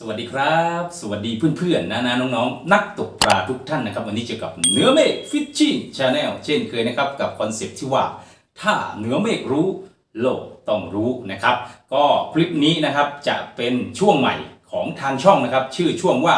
สวัสดีครับ สวัสดีเพื่อนๆนะนะน้องๆ นักตกปลาทุกท่านนะครับ วันนี้เจอกับเนื้อเมฆฟิชชิ่งชาแนลเช่นเคยนะครับกับคอนเซปต์ที่ว่า ถ้าเนื้อเมฆรู้โลกต้องรู้นะครับ ก็คลิปนี้นะครับจะเป็นช่วงใหม่ของทางช่องนะครับ ชื่อช่วงว่า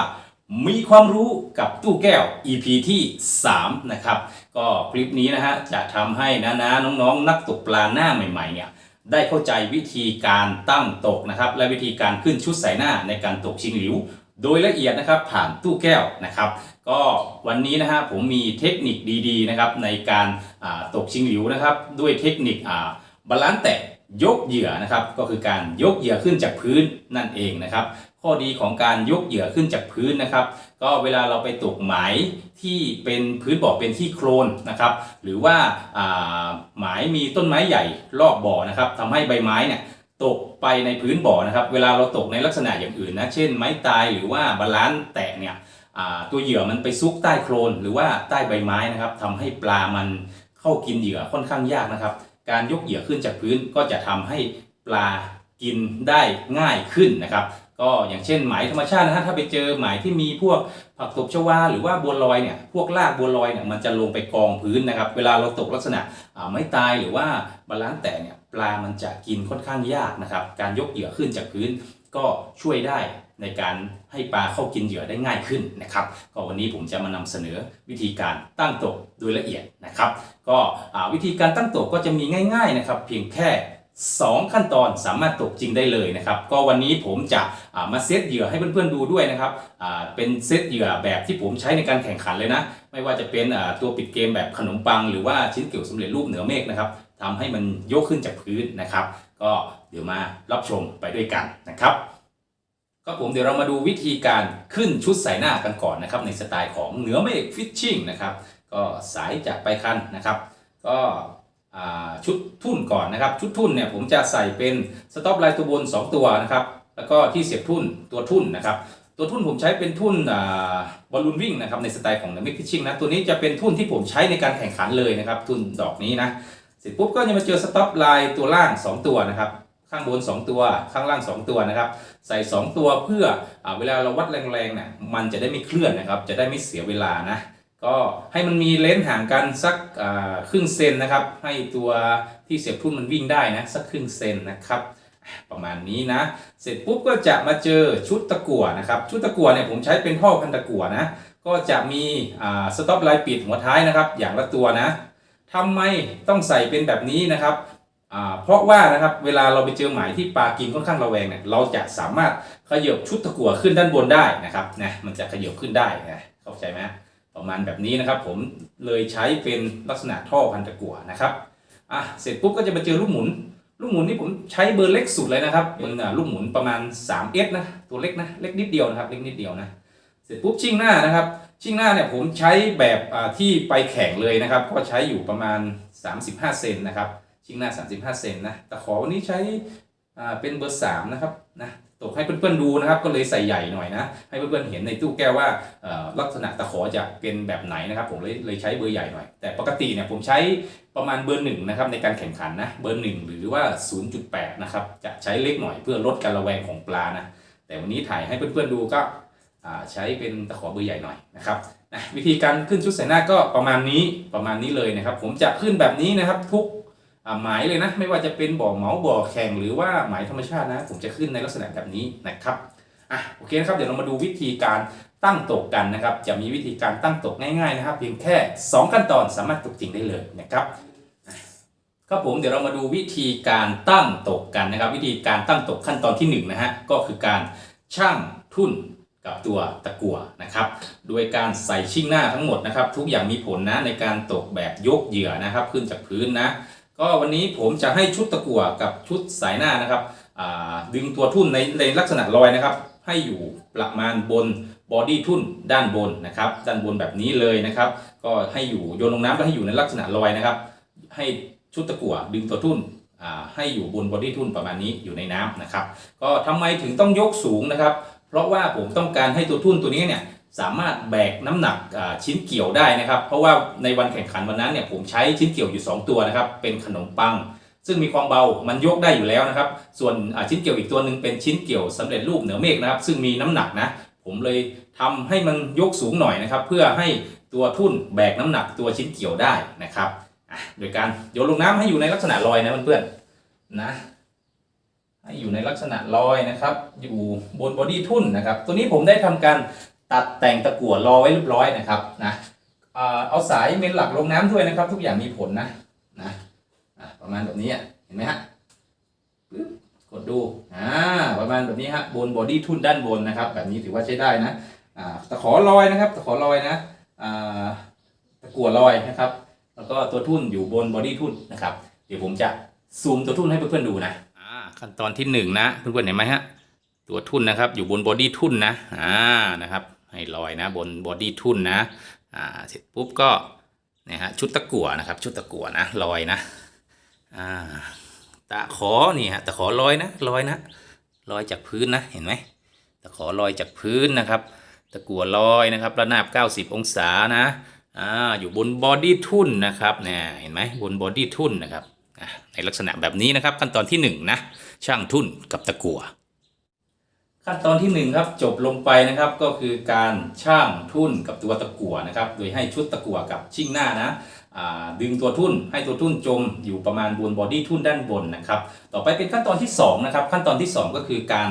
มีความรู้กับตู้แก้ว EP ที่3นะครับก็คลิปนี้นะฮะจะทำให้นะนะน้องๆ นักตกปลาหน้าใหม่ๆเนี่ย ได้เข้าใจวิธีการตั้งตกนะครับ และวิธีการขึ้นชุดใส่หน้าในการตกชิงหลิว โดยละเอียดนะครับผ่านตู้แก้วนะครับ ก็วันนี้นะฮะผมมีเทคนิคดีๆนะครับในการตกชิงหลิวนะครับ ด้วยเทคนิคบาลานซ์แตะยกเหยื่อนะครับ ก็คือการยกเหยื่อขึ้นจากพื้นนั่นเองนะครับ ข้อดีของการยกเหยื่อขึ้นจากพื้นนะครับ ก็เวลาเราไปตกหมที่เป็นพื้นบ่อเป็นที่โคลนนะครับหรือว่าอ่าหมายมีต้นไม้ใหญ่รอบบ่อนะครับทำให้ใบไม้เนี่ยตกไปในพื้นบ่อนะครับ เวลาเราตกในลักษณะอย่างอื่นนะเช่นไม้ตายหรือว่าบาลานซ์แตกเนี่ยตัวเหยื่อมันไปซุกใต้โคลนหรือว่าใต้ใบไม้นะครับทำให้ปลามันเข้ากินเหยื่อค่อนข้างยากนะครับ การยกเหยื่อขึ้นจากพื้นก็จะทำให้ปลากินได้ง่ายขึ้นนะครับ ก็อย่างเช่นหมธรรมชาตินะฮะถ้าไปเจอหมที่มีพวกผักตบชวาหรือว่าบัวลอยเนี่ยพวกรากบัวลอยเนี่ยมันจะลงไปกองพื้นนะครับ เวลาเราตกลักษณะไม้ตายหรือว่าบาลานซ์แตกเนี่ยปลามันจะกินค่อนข้างยากนะครับ การยกเหยื่อขึ้นจากพื้นก็ช่วยได้ในการให้ปลาเข้ากินเหยื่อได้ง่ายขึ้นนะครับ ก็วันนี้ผมจะมานำเสนอวิธีการตั้งตกโดยละเอียดนะครับ ก็วิธีการตั้งตกก็จะมีง่าย ๆนะครับ เพียงแค่ 2 ขั้นตอนสามารถตกจริงได้เลยนะครับ ก็วันนี้ผมจะามาเซตเหยื่อให้เพื่อนๆดูด้วยนะครับเป็นเซตเหยื่อแบบที่ผมใช้ในการแข่งขันเลยนะ ไม่ว่าจะเป็นตัวปิดเกมแบบขนมปัง หรือว่าชิ้นเกี่ยวสำเร็จรูปเหนือเมฆนะครับทำให้มันยกขึ้นจากพื้นนะครับ ก็เดี๋ยวมารับชมไปด้วยกันนะครับก็ผมเดี๋ยวเรามาดูวิธีการขึ้นชุดใส่หน้ากันก่อนนะครับ ในสไตล์ของเหนือเมฆฟิชชิ่งนะครับ ก็สายจากไปคันนะครับ ก็ ชุดทุ่นก่อนนะครับ ชุดทุ่นเนี่ยผมจะใส่เป็นสต็อปไลน์ตัวบน 2 ตัวนะครับ แล้วก็ที่เสียบทุ่นตัวทุ่นนะครับ ตัวทุ่นผมใช้เป็นทุ่นบอลลูนวิ่งนะครับในสไตล์ของเดมิกฟิชชิ่งนะตัวนี้จะเป็นทุ่นที่ผมใช้ในการแข่งขันเลยนะครับ ทุ่นดอกนี้นะเสร็จปุ๊บก็จะมาเจอสต็อปไลน์ตัวล่าง 2 ตัวนะครับข้างบน 2 ตัวข้างล่าง 2 ตัวนะครับ ใส่ 2 ตัวเพื่ออเวลาเราวัดแรงๆเนี่ยมันจะได้ไม่เคลื่อนนะครับ จะได้ไม่เสียเวลานะ ก็ให้มันมีเลนส์ห่างกันสักครึ่งเซนนะครับ ให้ตัวที่เสียบทุ่นมันวิ่งได้นะสักครึ่งเซนนะครับประมาณนี้นะ เสร็จปุ๊บก็จะมาเจอชุดตะกั่วนะครับ ชุดตะกั่วเนี่ยผมใช้เป็นท่อพันตะกั่วนะ ก็จะมีสต็อปไลน์ปิดหัวท้ายนะครับ อย่างละตัวนะทำไมต้องใส่เป็นแบบนี้นะครับเพราะว่านะครับเวลาเราไปเจอหมายที่ปลากินค่อนข้างระแวงเนี่ยเราจะสามารถขยบชุดตะกั่วขึ้นด้านบนได้นะครับนะมันจะขยบขึ้นได้นะเข้าใจไหม ประมาณแบบนี้นะครับ ผมเลยใช้เป็นลักษณะท่อพันตะกั่วนะครับอะเสร็จปุ๊บก็จะมาเจอลูกหมุน ลูกหมุนนี่ผมใช้เบอร์เล็กสุดเลยนะครับเป็นอ่าลูกหมุนประมาณ 3S นะตัวเล็กนะเล็กนิดเดียวนะครับเล็กนิดเดียวนะเสร็จปุ๊บชิ่งหน้านะครับ ชิ่งหน้าเนี่ยผมใช้แบบอ่าที่ไปแข่งเลยนะครับ ก็ใช้อยู่ประมาณ 35 เซนนะครับ ชิ่งหน้า 35 เซนนะแต่ขอวันนี้ใช้อ่าเป็นเบอร์3นะครับนะ ตกให้เพื่อนๆดูนะครับ ก็เลยใส่ใหญ่หน่อยนะ ให้เพื่อนๆเห็นในตู้แก้วว่าลักษณะตะขอจะเป็นแบบไหนนะครับ ผมเลยเลยใช้เบอร์ใหญ่หน่อย แต่ปกติเนี่ยผมใช้ประมาณเบอร์หนึ่งนะครับในการแข่งขันนะ เบอร์หนึ่งหรือว่า 0.8 นะครับ จะใช้เล็กหน่อยเพื่อลดการระแวงของปลานะ แต่วันนี้ถ่ายให้เพื่อนๆดูก็ใช้เป็นตะขอเบอร์ใหญ่หน่อยนะครับนะวิธีการขึ้นชุดใส่หน้าก็ประมาณนี้ประมาณนี้เลยนะครับ ผมจะขึ้นแบบนี้นะครับทุก หมายเลยนะไม่ว่าจะเป็นบ่อเหมาบ่อแข่งหรือว่าหมายธรรมชาตินะ ผมจะขึ้นในลักษณะแบบนี้นะครับอะโอเคนะครับเดี๋ยวเรามาดูวิธีการตั้งตกกันนะครับ จะมีวิธีการตั้งตกง่ายๆนะครับ เพียงแค่ 2 ขั้นตอนสามารถตกจริงได้เลยนะครับครับผมเดี๋ยวเรามาดูวิธีการตั้งตกกันนะครับ วิธีการตั้งตกขั้นตอนที่หนึ่งนะฮะก็คือการช่างทุ่นกับตัวตะกั่วนะครับ โดยการใส่ชิ่งหน้าทั้งหมดนะครับ ทุกอย่างมีผลนะในการตกแบบยกเหยื่อนะครับ ขึ้นจากพื้นนะ ก็วันนี้ผมจะให้ชุดตะกั่วกับชุดสายหน้านะครับดึงตัวทุ่นในในลักษณะลอยนะครับ ให้อยู่ประมาณบนบอดี้ทุ่นด้านบนนะครับด้านบนแบบนี้เลยนะครับ ก็ให้อยู่โยนลงน้ำแล้วให้อยู่ในลักษณะลอยนะครับ ให้ชุดตะกั่วดึงตัวทุ่นให้อยู่บนบอดี้ทุ่นประมาณนี้อยู่ในน้ำนะครับ ก็ทำไมถึงต้องยกสูงนะครับ เพราะว่าผมต้องการให้ตัวทุ่นตัวนี้เนี่ย สามารถแบกน้ำหนักชิ้นเกี่ยวได้นะครับ เพราะว่าในวันแข่งขันวันนั้นเนี่ยผมใช้ชิ้นเกี่ยวอยู่ 2 ตัวนะครับ เป็นขนมปัง ซึ่งมีความเบามันยกได้อยู่แล้วนะครับ ส่วนชิ้นเกี่ยวอีกตัวหนึ่งเป็นชิ้นเกี่ยวสำเร็จรูปเหนือเมฆนะครับ ซึ่งมีน้ำหนักนะ ผมเลยทำให้มันยกสูงหน่อยนะครับ เพื่อให้ตัวทุ่นแบกน้ำหนักตัวชิ้นเกี่ยวได้นะครับโดยการโยนลงน้ำให้อยู่ในลักษณะลอยนะเพื่อนๆนะให้อยู่ในลักษณะลอยนะครับ อยู่บนบอดี้ทุ่นนะครับ ตัวนี้ผมได้ทำการ ตัดแต่งตะกั่วรอไว้เรียบร้อยนะครับนะเอาสายเมนหลักลงน้ำด้วยนะครับ ทุกอย่างมีผลนะนะประมาณแบบนี้เห็นไหมฮะปึ๊บกดดูอ่าประมาณแบบนี้ฮะบนบอดี้ทุ่นด้านบนนะครับ แบบนี้ถือว่าใช้ได้นะอ่าตะขอลอยนะครับตะขอลอยนะอ่าตะกั่วลอยนะครับ แล้วก็ตัวทุ่นอยู่บนบอดี้ทุ่นนะครับ เดี๋ยวผมจะซูมตัวทุ่นให้เพื่อนๆดูนะอ่าขั้นตอนที่หนึ่งนะเพื่อนๆเห็นไหมฮะตัวทุ่นนะครับ อยู่บนบอดี้ทุ่นนะอ่านะครับ ให้ลอยนะบนบอดี้ทุ่นนะอ่าเสร็จปุ๊บก็เนี่ยฮะชุดตะกั่วนะครับ ชุดตะกั่วนะลอยนะอ่าตะขอนี่ฮะตะขอลอยนะลอยนะลอยจากพื้นนะเห็นไหมตะขอลอยจากพื้นนะครับ ตะกั่วลอยนะครับระนาบ 90 องศานะอ่าอยู่บนบอดี้ทุ่นนะครับเนี่ยเห็นไหมบนบอดี้ทุ่นนะครับในลักษณะแบบนี้นะครับขั้นตอนที่1นงนะช่างทุ่นกับตะกั่ว ขั้นตอนที่ 1 ครับจบลงไปนะครับก็คือการช่างทุ่นกับตัวตะกั่วนะครับ โดยให้ชุดตะกั่วกับชิ่งหน้านะดึงตัวทุ่นให้ตัวทุ่นจมอยู่ประมาณบนบอดี้ทุ่นด้านบนนะครับต่อไปเป็นขั้นตอนที่2นะครับขั้นตอนที่ 2 ก็คือการ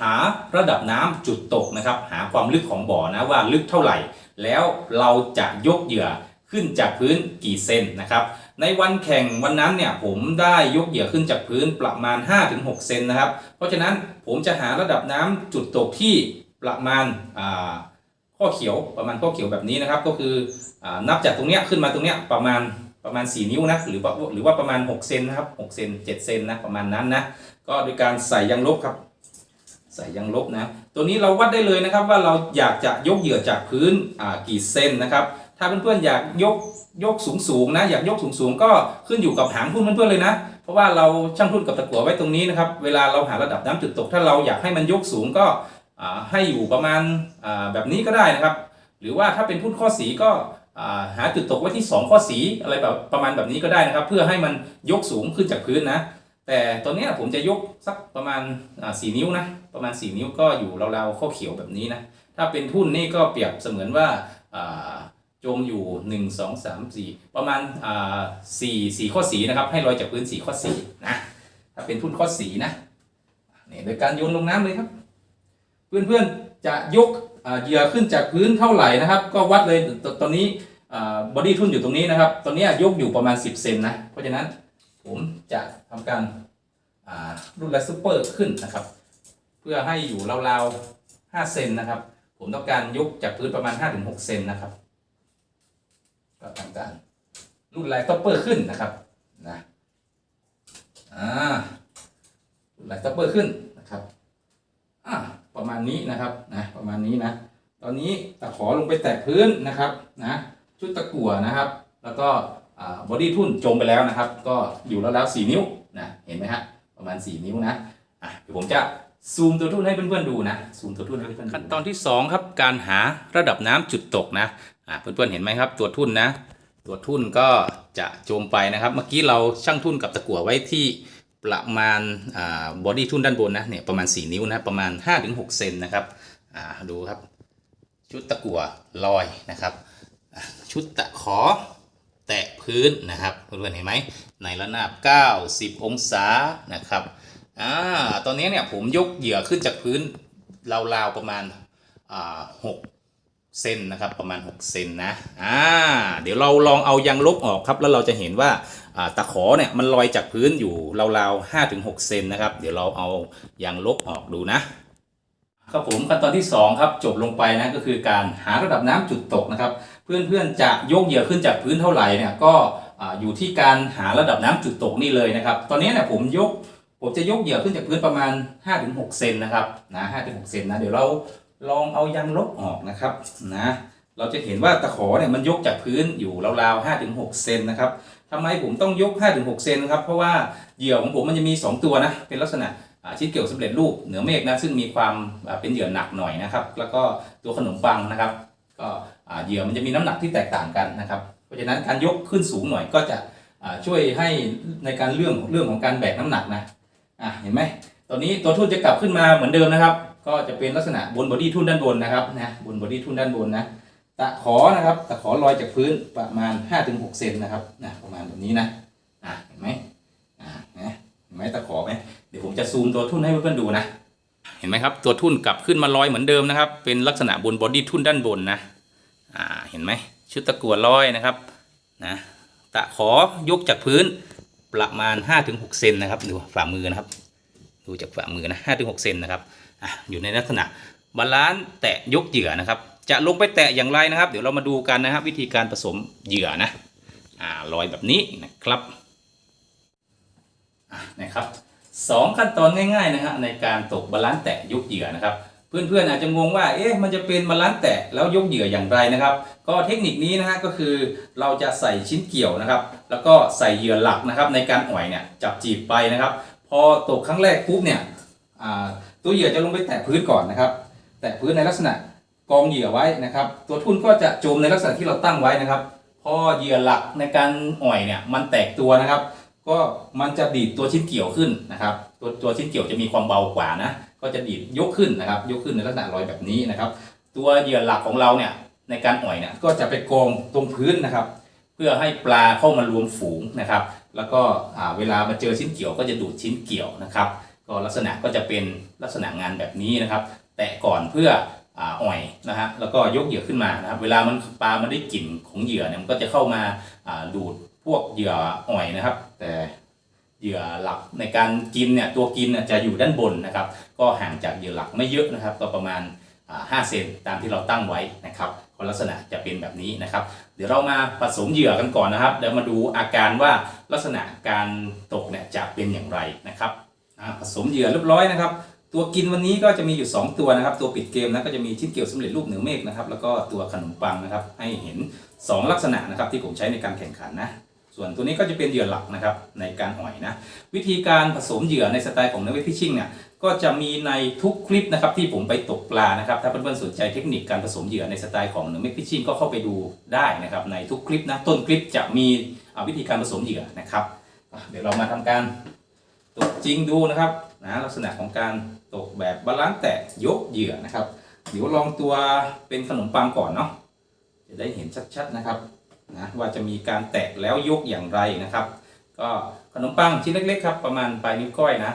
หาระดับน้ำจุดตกนะครับ หาความลึกของบ่อนะว่าลึกเท่าไหร่ แล้วเราจะยกเหยื่อขึ้นจากพื้นกี่เซนนะครับ ในวันแข่งวันนั้นเนี่ยผมได้ยกเหยื่อขึ้นจากพื้นประมาณ 5-6 เซนนะครับ เพราะฉะนั้นผมจะหาระดับน้ำจุดตกที่ประมาณาข้อเขียวประมาณข้อเขียวแบบนี้นะครับ ก็คืออนับจากตรงเนี้ยขึ้นมาตรงเนี้ยประมาณประมาณ 4 นิ้วนะหรือว่าหรือว่าประมาณ 6 เซนนะครับ6เซน7เซนนะประมาณนั้นนะก็โดยการใส่ยางลบครับ ใส่ยางลบนะ ตัวนี้เราวัดได้เลยนะครับว่าเราอยากจะยกเหยื่อจากพื้นกี่เซนนะครับ ถ้าเพื่อนๆอยากยกยกสูงสูงๆนะอยากยกสูงสูงๆก็ขึ้นอยู่กับหางทุ่นเพื่อนๆเลยนะ เพราะว่าเราช่างทุ่นกับตะกั่วไว้ตรงนี้นะครับเวลาเราหาระดับน้ำจุดตก ถ้าเราอยากให้มันยกสูงก็ให้อยู่ประมาณแบบนี้ก็ได้นะครับ หรือว่าถ้าเป็นทุ่นข้อสีก็หาจุดตกไว้ที่ 2 ข้อสีอะไรแบบประมาณแบบนี้ก็ได้นะครับ เพื่อให้มันยกสูงขึ้นจากพื้นนะ แต่ตอนนี้ผมจะยกสักประมาณอ่นิ้วนะประมาณ 4 นิ้วก็อยู่ราวๆข้อเขียวแบบนี้นะถ้าเป็นทุ่นนี่ก็เปรียบเสมือนว่า จมอยู่ 1 2 3 4 ประมาณอ่า4 4ข้อสีนะครับ ให้ลอยจากพื้น4ข้อสีนะถ้าเป็นทุ่นข้อสีนะนี่โดยการโยนลงน้ำเลยครับ เพื่อนๆจะยกเหยื่อขึ้นจากพื้นเท่าไหร่นะครับ ก็วัดเลยตตอนนี้บอดี้ทุ่นอยู่ตรงนี้นะครับ ตอนนี้ยกอยู่ประมาณ 10เซนนะ เพราะฉะนั้นผมจะทำการรุ่นไลท์ซูเปอร์ขึ้นนะครับ เพื่อให้อยู่ราวๆ5เซนนะครับ ผมต้องการยกจากพื้นประมาณ5-6เซนนะครับ ก็ทำการรุ่นไลท์ซูเปอร์ขึ้นนะครับนะอ่ารุ่นไลท์ซูเปอร์ขึ้นนะครับอ่าประมาณนี้นะครับนะประมาณนี้นะ ตอนนี้ตะขอลงไปแตะพื้นนะครับนะชุดตะกั่วนะครับ แล้วก็บอดี้ทุ่นจมไปแล้วนะครับ ก็อยู่แล้วแล้ว4นิ้วนะเห็นไหมฮะประมาณ 4 นิ้วนะอะเดี๋ยวผมจะซูมตัวทุ่นให้เพื่อนๆดูนะซูมตัวทุ่นให้เพื่อนๆขั้นตอนที่ 2 ครับการหาระดับน้ำจุดตกนะ อะเพื่อนๆเห็นไหมครับ ตัวทุ่นนะ ตัวทุ่นก็จะจมไปนะครับ เมื่อกี้เราชั่งทุ่นกับตะกั่วไว้ที่ประมาณอ่าบอดี้ทุ่นด้านบนนะเนี่ยประมาณ 4 นิ้วนะประมาณ 5-6 เซนนะครับอ่าดูครับ ชุดตะกั่วลอยนะครับ ชุดตะขอแตะพื้นนะครับเพื่อนๆเห็นไหมในระนาบ 90 องศานะครับอ่าตอนนี้เนี่ยผมยกเหยื่อขึ้นจากพื้นราวๆประมาณอ่า6 เซนนะครับประมาณ 6 เซนนะอ่าเดี๋ยวเราลองเอายางลบออกครับ แล้วเราจะเห็นว่าตะขอเนี่ยมันลอยจากพื้นอยู่ราวๆ5-6เซนนะครับ เดี๋ยวเราเอายางลบออกดูนะครับผมขั้นตอนที่ 2 ครับจบลงไปนะก็คือการหาระดับน้ำจุดตกนะครับ เพื่อนๆจะยกเหยื่อขึ้นจากพื้นเท่าไหร่เนี่ยก็อ่าอยู่ที่การหาระดับน้ำจุดตกนี่เลยนะครับ ตอนนี้เนี่ยผมยกผมจะยกเหยื่อขึ้นจากพื้นประมาณ5-6เซนนะครับนะ5-6เซนนะเดี๋ยวเรา ลองเอายางลบออกนะครับนะเราจะเห็นว่าตะขอเนี่ยมันยกจากพื้นอยู่ราวๆ5-6เซนนะครับทำไมผมต้องยก5-6เซนครับเพราะว่าเหยื่อของผมมันจะมี 2 ตัวนะเป็นลักษณะชิ้นเกี่ยวสำเร็จรูปเหนือเมฆนะซึ่งมีความเป็นเหยื่อหนักหน่อยนะครับ แล้วก็ตัวขนมปังนะครับ ก็เหยื่อมันจะมีน้ำหนักที่แตกต่างกันนะครับ เพราะฉะนั้นการยกขึ้นสูงหน่อยก็จะช่วยให้ในการเรื่องเรื่องของการแบกน้ำหนักนะอะเห็นไหมตอนนี้ตัวทุ่นจะกลับขึ้นมาเหมือนเดิมนะครับ ก็จะเป็นลักษณะบนบอดี้ทุ่นด้านบนนะครับนะบนบอดี้ทุ่นด้านบนนะตะขอนะครับตะขอลอยจากพื้นประมาณ 5-6เซนนะครับนะประมาณแบบนี้นะอะเห็นไหมอะเห็นไหมเห็นไหมตะขอไหมเดี๋ยวผมจะซูมตัวทุ่นให้เพื่อนๆดูนะ เห็นไหมครับตัวทุ่นกลับขึ้นมาลอยเหมือนเดิมนะครับ เป็นลักษณะบนบอดี้ทุ่นด้านบนนะอ่าเห็นไหมชุดตะกั่วลอยนะครับนะตะขอยกจากพื้นประมาณ 5-6เซนนะครับดูฝ่ามือนะครับ ดูจากฝ่ามือนะ5-6เซนนะครับ อยู่ในลักษณะบาลานซ์แตะยกเหยื่อนะครับ จะลงไปแตะอย่างไรนะครับ เดี๋ยวเรามาดูกันนะครับ วิธีการผสมเหยื่อนะอ่าลอยแบบนี้นะครับนะครับสองขั้นตอนง่ายๆนะฮะในการตกบาลานซ์แตะยกเหยื่อนะครับ เพื่อนๆอาจจะงงว่าเอ๊ะมันจะเป็นบาลานซ์แตะแล้วยกเหยื่ออย่างไรนะครับ ก็เทคนิคนี้นะฮะก็คือเราจะใส่ชิ้นเกี่ยวนะครับ แล้วก็ใส่เหยื่อหลักนะครับในการอ่อยเนี่ยจับจีบไปนะครับ พอตกครั้งแรกปุ๊บเนี่ยอ่า ตัวเหยื่อจะลงไปแตะพื้นก่อนนะครับ แตะพื้นในลักษณะกองเหยื่อไว้นะครับ ตัวทุ่นก็จะจมในลักษณะที่เราตั้งไว้นะครับ พอเหยื่อหลักในการอ่อยเนี่ยมันแตกตัวนะครับ ก็มันจะดีดตัวชิ้นเกี่ยวขึ้นนะครับ ตัวตัวชิ้นเกี่ยวจะมีความเบากว่านะ ก็จะดีดยกขึ้นนะครับ ยกขึ้นในลักษณะลอยแบบนี้นะครับ ตัวเหยื่อหลักของเราเนี่ยในการอ่อยเนี่ยก็จะไปกองตรงพื้นนะครับ เพื่อให้ปลาเข้ามารวมฝูงนะครับ แล้วก็เวลามาเจอชิ้นเกี่ยวก็จะดูดชิ้นเกี่ยวนะครับ ก็ลักษณะก็จะเป็นลักษณะงานแบบนี้นะครับ แตะก่อนเพื่ออ่อยนะฮะแล้วก็ยกเหยื่อขึ้นมานะครับ เวลามันปลามันได้กลิ่นของเหยื่อเนี่ยมันก็จะเข้ามาดูดพวกเหยื่ออ่อยนะครับ แต่เหยื่อหลักในการกินเนี่ยตัวกินจะอยู่ด้านบนนะครับ ก็ห่างจากเหยื่อหลักไม่เยอะนะครับ ก็ประมาณอ่า5เซนตามที่เราตั้งไว้นะครับก็ลักษณะจะเป็นแบบนี้นะครับ เดี๋ยวเรามาผสมเหยื่อกันก่อนนะครับเดี๋ยวมาดูอาการว่าลักษณะการตกเนี่ยจะเป็นอย่างไรนะครับ ผสมเหยื่อเรียบร้อยนะครับ ตัวกินวันนี้ก็จะมีอยู่ 2 ตัวนะครับ ตัวปิดเกมนะก็จะมีชิ้นเกี่ยวสำเร็จรูปเหนือเมฆนะครับ แล้วก็ตัวขนมปังนะครับ ให้เห็น 2 ลักษณะนะครับที่ผมใช้ในการแข่งขันนะ ส่วนตัวนี้ก็จะเป็นเหยื่อหลักนะครับในการอ่อยนะ วิธีการผสมเหยื่อในสไตล์ของนักเวทฟิชชิ่งเนี่ยก็จะมีในทุกคลิปนะครับที่ผมไปตกปลานะครับ ถ้าเพื่อนๆสนใจเทคนิคการผสมเหยื่อในสไตล์ของนักเวทฟิชชิ่งก็เข้าไปดูได้นะครับในทุกคลิปนะต้นคลิปจะมีอ่าวิธีการผสมเหยื่อนะครับเดี๋ยวเรามาทำการ ตกจริงดูนะครับนะลักษณะของการตกแบบบาลานซ์แตะยกเหยื่อนะครับ เดี๋ยวลองตัวเป็นขนมปังก่อนเนาะจะได้เห็นชัดๆนะครับนะว่าจะมีการแตะแล้วยกอย่างไรนะครับ ก็ขนมปังชิ้นเล็กๆครับประมาณปลายนิ้วก้อยนะ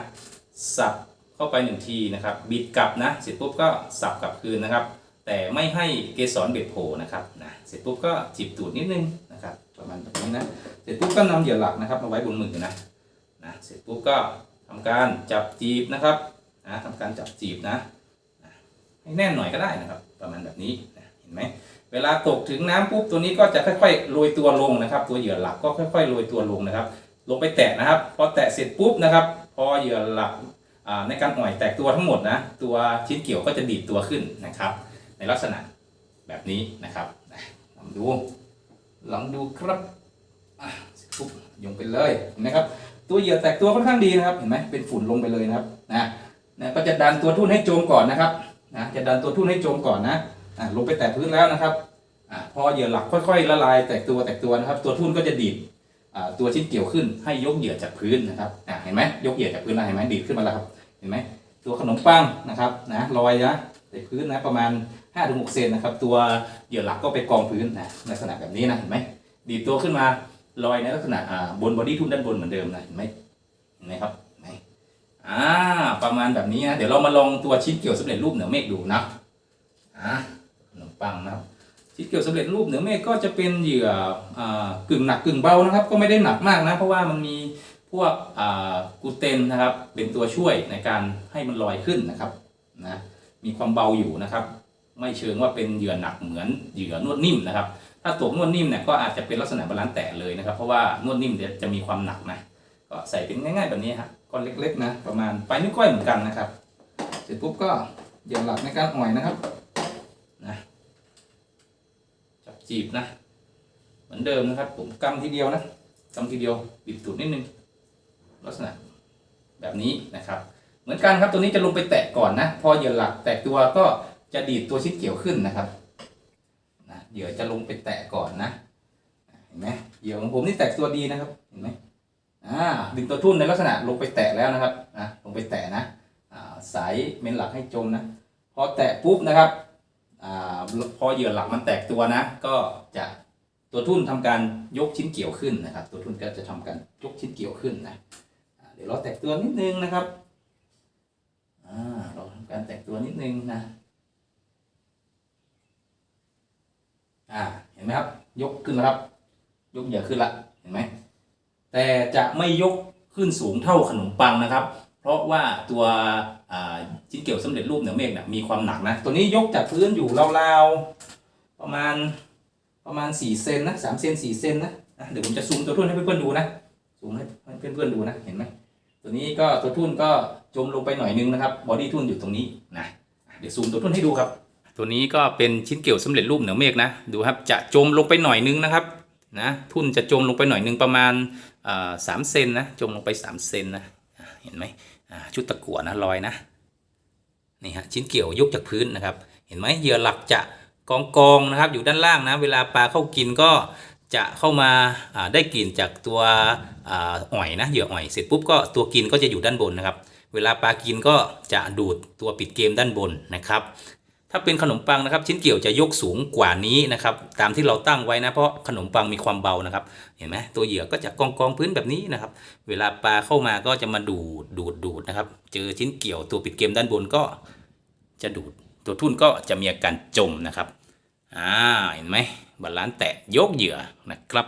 สับเข้าไปหนึ่งทีนะครับ บิดกลับนะเสร็จปุ๊บก็สับกลับคืนนะครับ แต่ไม่ให้เกสรเบ็ดโผล่นะครับนะเสร็จปุ๊บก็จีบตูดนิดนึงนะครับประมาณแบบนี้นะเสร็จปุ๊บก็นำเหยื่อหลักนะครับมาไว้บนมือนะ นะเสร็จปุ๊บก็ทำการจับจีบนะครับนะทำการจับจีบนะให้แน่นหน่อยก็ได้นะครับ ประมาณแบบนี้นะเห็นไหมเวลาตกถึงน้ำปุ๊บตัวนี้ก็จะค่อยๆโรยตัวลงนะครับ ตัวเหยื่อหลักก็ค่อยๆโรยตัวลงนะครับ ลงไปแตะนะครับพอแตะเสร็จปุ๊บนะครับ พอเหยื่อหลักในการอ่อยแตกตัวทั้งหมดนะ ตัวชิ้นเกี่ยวก็จะดีดตัวขึ้นนะครับ ในลักษณะแบบนี้นะครับลองดูลองดูครับปุ๊บยงไปเลยเห็นไหมครับ ตัวเหยื่อแตกตัวค่อนข้างดีนะครับ เห็นไหมเป็นฝุ่นลงไปเลยนะครับนะนะก็จะดันตัวทุ่นให้โจมก่อนนะครับนะจะดันตัวทุ่นให้โจมก่อนนะอะลงไปแตะพื้นแล้วนะครับอะพอเหยื่อหลักค่อยๆละลายแตกตัวแตกตัวนะครับ ตัวทุ่นก็จะดีดอ่าตัวชิ้นเกี่ยวขึ้นให้ยกเหยื่อจากพื้นนะครับอะเห็นไหมยกเหยื่อจากพื้นแล้วเห็นไหมดีดขึ้นมาแล้วครับ เห็นไหมตัวขนมปังนะครับนะลอยนะแตะพื้นนะประมาณ5-6เซนนะครับ ตัวเหยื่อหลักก็ไปกองพื้นนะลักษณะแบบนี้นะเห็นไหมดีดตัวขึ้นมา ลอยในลักษณะอ่าบนบอดี้ทุ่นด้านบนเหมือนเดิมนะเห็นไหมเห็นไหมครับเห็นไหมอ่าประมาณแบบนี้นะเดี๋ยวเรามาลองตัวชิ้นเกี่ยวสำเร็จรูปเหนือเมฆดูนะอ่าขนมปังนะครับชิ้นเกี่ยวสำเร็จรูปเหนือเมฆก็จะเป็นเหยื่ออากึ่งหนักกึ่งเบานะครับ ก็ไม่ได้หนักมากนะ เพราะว่ามันมีพวกอ่ากูเตนนะครับ เป็นตัวช่วยในการให้มันลอยขึ้นนะครับนะมีความเบาอยู่นะครับ ไม่เชิงว่าเป็นเหยื่อหนักเหมือนเหยื่อนวดนิ่มนะครับ ถ้าตกนวดนิ่มเนี่ยก็อาจจะเป็นลักษณะบาลานซ์แตะเลยนะครับ เพราะว่านวดนิ่มเดี๋ยวจะมีความหนักนะก็ใส่เป็นง่าย ๆ แบบนี้ฮะก้อนเล็ก ๆ นะ ประมาณปลายนิ้วก้อยเหมือนกันนะครับ เสร็จปุ๊บก็เหย่อหลักในการอ่อยนะครับจับจีบนะ เหมือนเดิมนะครับ ผมกำทีเดียวนะกำทีเดียวบิดตูดนิดนึงลักษณะแบบนี้นะครับ เหมือนกันครับตัวนี้จะลงไปแตะก่อนนะ พอเหยื่อหลักแตะตัวก็จะดีดตัวชิ้นเกี่ยวขึ้นนะครับ เหยื่อจะลงไปแตะก่อนนะเห็นไหมเหยื่อของผมนี่แตกตัวดีนะครับเห็นไหมอ่าดึงตัวทุ่นในลักษณะลงไปแตะแล้วนะครับอะลงไปแตะนะสายเมนหลักให้จมนะพอแตะปุ๊บนะครับอ่าพอเหยื่อหลักมันแตกตัวนะ ก็จะตัวทุ่นทำการยกชิ้นเกี่ยวขึ้นนะครับ ตัวทุ่นก็จะทำการยกชิ้นเกี่ยวขึ้นนะเดี๋ยวเราแตกตัวนิดนึงนะครับอ่าเราทำการแตกตัวนิดนึงนะ อ่า เห็นไหมครับ ยกขึ้นแล้วครับ ยกเหยื่อขึ้นละเห็นไหม แต่จะไม่ยกขึ้นสูงเท่าขนมปังนะครับ เพราะว่าตัวชิ้นเกี่ยวสำเร็จรูปเหนือเมฆเนี่ยมีความหนักนะ ตัวนี้ยกจากพื้นอยู่ราวๆประมาณประมาณ4เซนนะ3เซน4เซนนะเดี๋ยวผมจะซูมตัวทุ่นให้เพื่อนๆดูนะซูมให้เพื่อนๆดูนะเห็นไหมตัวนี้ก็ตัวทุ่นก็จมลงไปหน่อยนึงนะครับบอดี้ทุ่นอยู่ตรงนี้นะเดี๋ยวซูมตัวทุ่นให้ดูครับ ตัวนี้ก็เป็นชิ้นเกี่ยวสำเร็จรูปเหนือเมฆนะ ดูครับ จะจมลงไปหน่อยนึงนะครับ นะ ทุ่นจะจมลงไปหน่อยนึงประมาณสามเซนนะ จมลงไปสามเซนนะ เห็นไหมชุดตะกั่วนะลอยนะ นี่ฮะ ชิ้นเกี่ยวยกจากพื้นนะครับ เห็นไหมเหยื่อหลักจะกองกองนะครับ อยู่ด้านล่างนะ เวลาปลาเข้ากินก็จะเข้ามาได้กลิ่นจากตัวอ่อ่อยนะ เหยื่ออ่อย เสร็จปุ๊บก็ตัวกินก็จะอยู่ด้านบนนะครับ เวลาปลากินก็จะดูดตัวปิดเกมด้านบนนะครับ ถ้าเป็นขนมปังนะครับ ชิ้นเกี่ยวจะยกสูงกว่านี้นะครับ ตามที่เราตั้งไว้นะเพราะขนมปังมีความเบานะครับ เห็นไหมตัวเหยื่อก็จะกองกองพื้นแบบนี้นะครับ เวลาปลาเข้ามาก็จะมาดูดดูดดูดนะครับ เจอชิ้นเกี่ยวตัวปิดเกมด้านบนก็จะดูด ตัวทุ่นก็จะมีอาการจมนะครับอ่าเห็นไหมบาลานซ์แตะยกเหยื่อนะครับ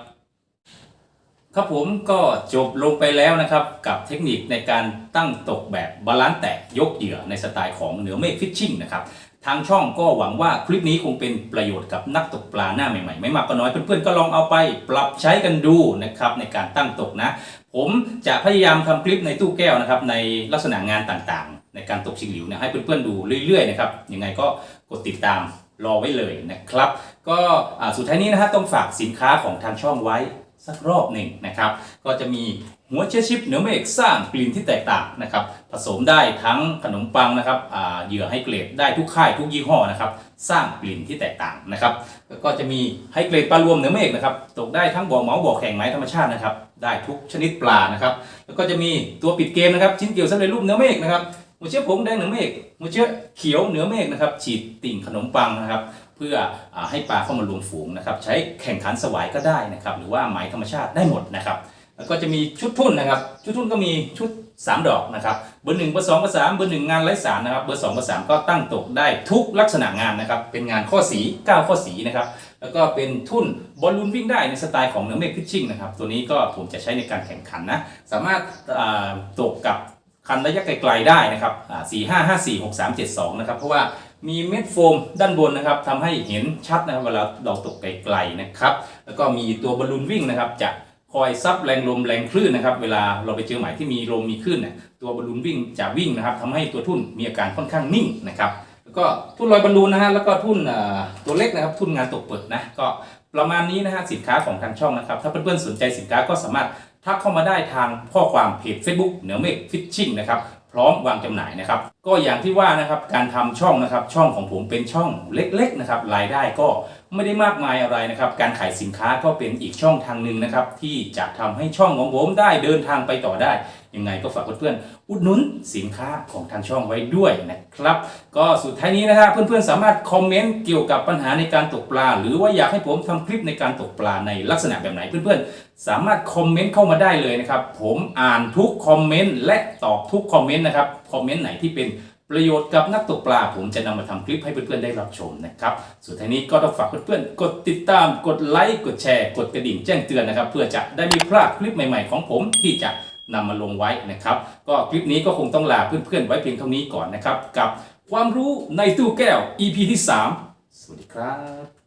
ครับผมก็จบลงไปแล้วนะครับ กับเทคนิคในการตั้งตกแบบบาลานซ์แตะยกเหยื่อในสไตล์ของเหนือเมฆฟิชชิ่งนะครับ ทางช่องก็หวังว่าคลิปนี้คงเป็นประโยชน์กับนักตกปลาหน้าใหม่ๆ ไม่มากก็น้อยเพื่อนๆก็ลองเอาไปปรับใช้กันดูนะครับในการตั้งตกนะ ผมจะพยายามทำคลิปในตู้แก้วนะครับในลักษณะงานต่างๆ ในการตกชิงหลิวเนี่ยให้เพื่อนๆดูเรื่อยๆนะครับยังไงก็กดติดตามรอไว้เลยนะครับ ก็สุดท้ายนี้นะฮะต้องฝากสินค้าของทางช่องไว้สักรอบหนึ่งนะครับ ก็จะมี หัวเชื้อชิปเหนือเมฆสร้างกลิ่นที่แตกต่างนะครับผสมได้ทั้งขนมปังนะครับอ่าเหยื่อให้เกรดได้ทุกค่ายทุกยี่ห้อนะครับสร้างกลิ่นที่แตกต่างนะครับแล้วก็จะมีให้เกรดปลารวมเหนือเมฆนะครับตกได้ทั้งบ่อเหมาบ่อแข่งไม้ธรรมชาตินะครับได้ทุกชนิดปลานะครับแล้วก็จะมีตัวปิดเกมนะครับชิ้นเกี่ยวสำเร็จรูปเหนือเมฆนะครับหัวเชื้อผงแดงเหนือเมฆหัวเชื้อเขียวเหนือเมฆนะครับฉีดติ่งขนมปังนะครับเพื่ออให้ปลาเข้ามารวมฝูงนะครับใช้แข่งขันสวายก็ได้นะครับหรือว่าไหมธรรมชาติได้หมดนะครับ แล้วก็จะมีชุดทุ่นนะครับ ชุดทุ่นก็มีชุด 3 ดอกนะครับ เบอร์หนึ่งเบอร์สองเบอร์สามเบอร์หนึ่งงานไร้สารนะครับ เบอร์สองเบอร์สามก็ตั้งตกได้ทุกลักษณะงานนะครับ เป็นงานข้อสี9ข้อสีนะครับ แล้วก็เป็นทุ่นบอลลูนวิ่งได้ในสไตล์ของเนื้อเมฆพิชชิ่งนะครับ ตัวนี้ก็ผมจะใช้ในการแข่งขันนะ สามารถตกกับคันระยะไกลๆได้นะครับสี่ห้าห้าสี่หกสามเจ็ดสองนะครับ เพราะว่ามีเม็ดโฟมด้านบนนะครับทำให้เห็นชัดนะครับเวลาเราตกไกลๆนะครับ แล้วก็มีตัวบอลลูนวิ่งนะครับจะ คอยซับแรงลมแรงคลื่นนะครับ เวลาเราไปเจอหมายที่มีลมมีคลื่นเนี่ยตัวบอลลูนวิ่งจะวิ่งนะครับทำให้ตัวทุ่นมีอาการค่อนข้างนิ่งนะครับแล้วก็ทุ่นลอยบอลลูนนะฮะแล้วก็ทุ่นตัวเล็กนะครับทุ่นงานตกเปิดนะก็ประมาณนี้นะฮะสินค้าของทางช่องนะครับ ถ้าเพื่อนๆสนใจสินค้าก็สามารถทักเข้ามาได้ทางข้อความเพจ Facebook เหนือเมฆฟิชชิ่งนะครับ พร้อมวางจำหน่ายนะครับ ก็อย่างที่ว่านะครับการทำช่องนะครับ ช่องของผมเป็นช่องเล็กๆนะครับ รายได้ก็ไม่ได้มากมายอะไรนะครับ การขายสินค้าก็เป็นอีกช่องทางหนึ่งนะครับ ที่จะทำให้ช่องของผมได้เดินทางไปต่อได้ ยังไงก็ฝากเพื่อนๆอุดหนุนสินค้าของทางช่องไว้ด้วยนะครับ ก็สุดท้ายนี้นะครับเพื่อนๆสามารถคอมเมนต์เกี่ยวกับปัญหาในการตกปลา หรือว่าอยากให้ผมทำคลิปในการตกปลาในลักษณะแบบไหนเพื่อนๆ สามารถคอมเมนต์เข้ามาได้เลยนะครับ ผมอ่านทุกคอมเมนต์และตอบทุกคอมเมนต์นะครับคอมเมนต์ไหนที่เป็นประโยชน์กับนักตกปลา ผมจะนำมาทำคลิปให้เพื่อนๆได้รับชมนะครับ สุดท้ายนี้ก็ต้องฝากเพื่อนๆ กดติดตาม กดไลค์ กดแชร์ กดกระดิ่งแจ้งเตือนนะครับ เพื่อจะได้ไม่พลาดคลิปใหม่ๆของผมที่จะ นำมาลงไว้นะครับ ก็คลิปนี้ก็คงต้องลาเพื่อนๆไว้เพียงเท่านี้ก่อนนะครับ กับความรู้ในตู้แก้ว EP ที่ 3 สวัสดีครับ